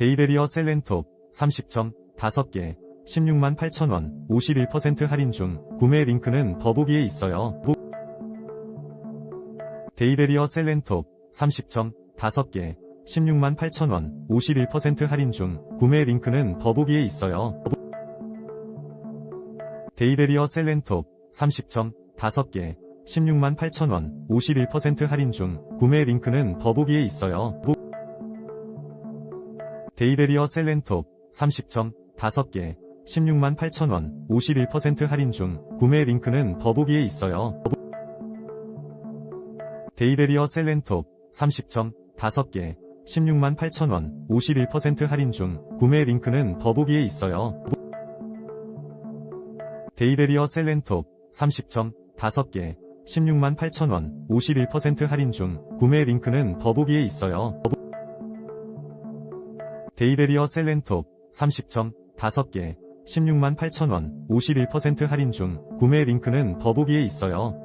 데이베리어 셀렌톱 30점 5개 16만 8천원 51% 할인 중 구매 링크는 더보기에 있어요. 보- 데이베리어 셀렌톱 30점 5개 16만 8천원 51% 할인 중 구매 링크는 더보기에 있어요. 데이베리어 셀렌톱 30점 5개 16만 8천원 51% 할인 중 구매 링크는 더보기에 있어요. 보- 데이베리어 셀렌톱 30점 5개 16만 8천원 51% 할인 중 구매 링크는 더보기에 있어요. 데이베리어 셀렌톱 30점 5개 16만 8천원 51% 할인 중 구매 링크는 더보기에 있어요. 데이베리어 셀렌톱 30점 5개 16만 8천원 51% 할인 중 구매 링크는 더보기에 있어요. 데이베리어 셀렌톱 30점 5개 16만 8천원 51% 할인 중 구매 링크는 더보기에 있어요.